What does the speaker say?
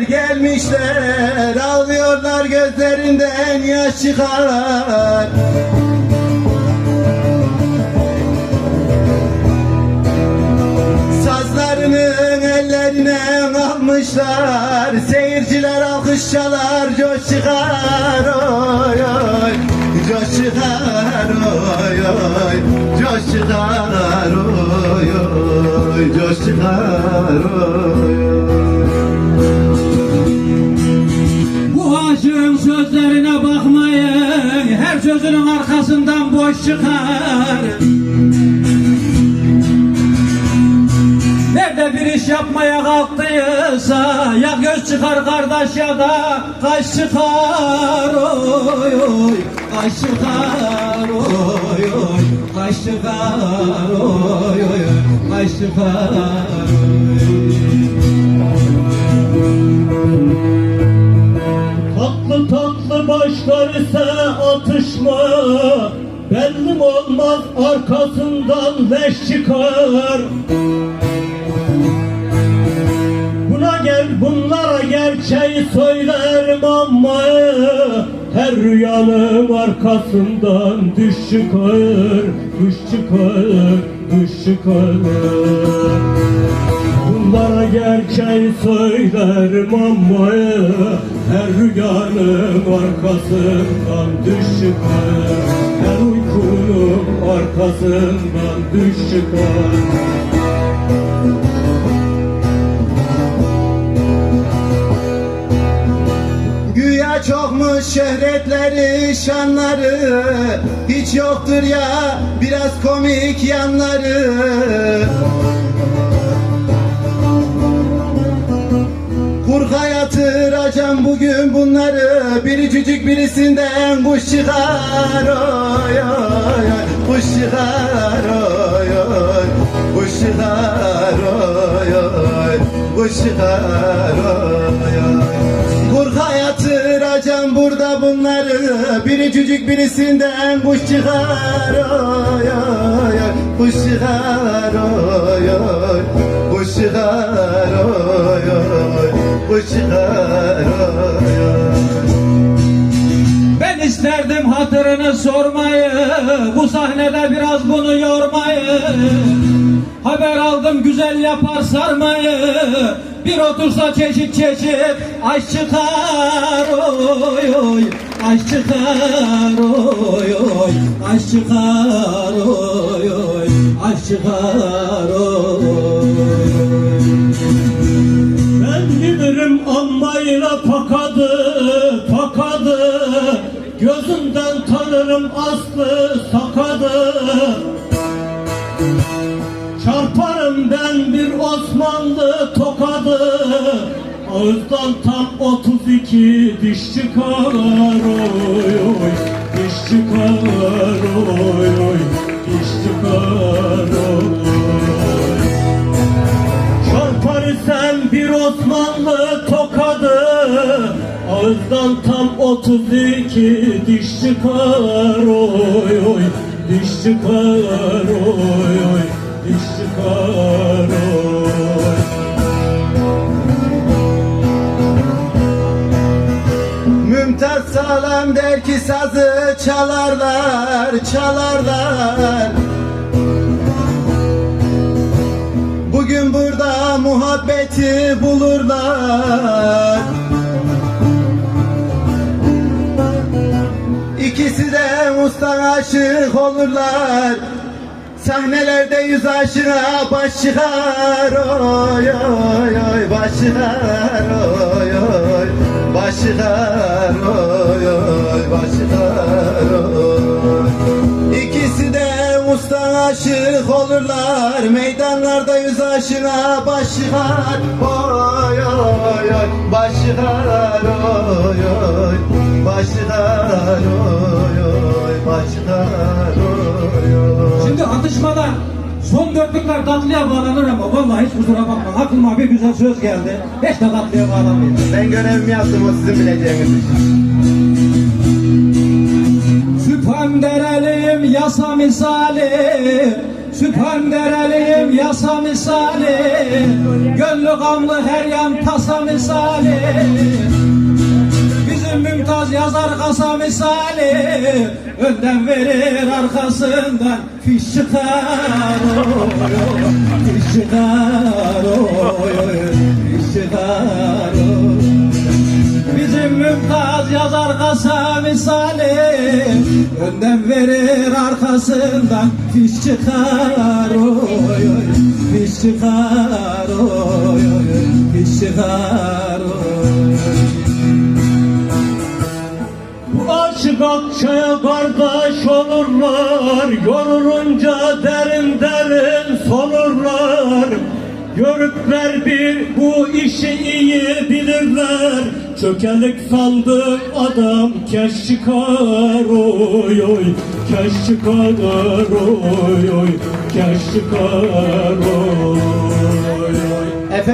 gelmişler gelmişler Ağlıyorlar gözlerinden yaş çıkar. Sazlarının ellerine almışlar Seyirciler alkış çalar Coş çıkar oy oy. Coş çıkar oy oy. Coş çıkar oy oy. Coş çıkar oy sözlerine bakmayın Her sözünün arkasından boş çıkar. Nerede bir iş yapmaya kalktıysa Ya göz çıkar kardeş ya da kaş çıkar. Oy oy Kaş çıkar oy oy Kaş çıkar. Oy oy Kaş çıkar oy. Tatlı tatlı başlar ise atışma. Bellim olmaz arkasından leş çıkar. Buna gel bunlara gerçeği söylerim ama Her rüyanın arkasından düş çıkar Düş çıkar, düş çıkar Bunlara gerçeği söylerim ama Her rüyanın arkasından düş çıkar Her uykunun arkasından düş çıkar Güya çokmuş şöhretleri, şanları. Hiç yoktur ya biraz komik yanları bugün bunları Biricik birisinden kuş çıkar oy oy oy. Kuş çıkar oy oy. Kuş çıkar oy oy. Kuş çıkar oy oy. Burada bunları Biricik birisinden kuş çıkar oy oy oy. Kuş çıkar oy oy. Kuş çıkar oy oy. Kuş çıkar Bu sahnede biraz bunu yormayı Haber aldım güzel yapar sarmayı. Bir otursa çeşit çeşit Aş çıkar oy oy. Aş çıkar oy oy. Aş çıkar oy oy. Aş çıkar oy Ben bilirim ammayla tokadı, tokadı Gözünden tanırım aslı sakadı. Çarparım ben bir Osmanlı tokadı. Ağızdan tam 32 diş çıkar oy oy Diş çıkar Ağızdan tam 32 diş çıkar oy oy. Diş çıkar oy oy. Diş çıkar oy. Mümtaz sağlam der ki sazı çalarlar, çalarlar. Bugün burada muhabbeti bulurlar usta aşık olurlar. Sahnelerde yüz aşığa baş çıkar. Oy oy oy baş çıkar. Oy oy baş çıkar. Oy oy baş çıkar. Oy. İkisi de usta aşık olurlar. Meydanlarda yüz aşığa baş çıkar. Oy dörtlükler tatlıya bağlanır ama vallahi hiç kusura bakma. Aklıma bir güzel söz geldi. Hiç de tatlıya bağlamayacağım. Ben görevimi yaptım o sizin bileceğiniz iş. Süphan derelim yasa misali Süphan dereliyim yasa misali Gönlü gamlı her yan tasa misali yazar kasa misali Önden verir arkasından. Fiş çıkar oy, oy, Fiş çıkar oy, oy, fiş çıkar oy. Bizim mümtaz yazar kasa misali Önden verir arkasından. Fiş çıkar oy oy Fiş çıkar oy oy. Fiş çıkar Akçaya kardeş olurlar Yorulunca derin derin solurlar. Görükler bir bu işi iyi bilirler. Çökelik sandık adam keş çıkar oy oy. Keş çıkar oy oy. Keş çıkar oy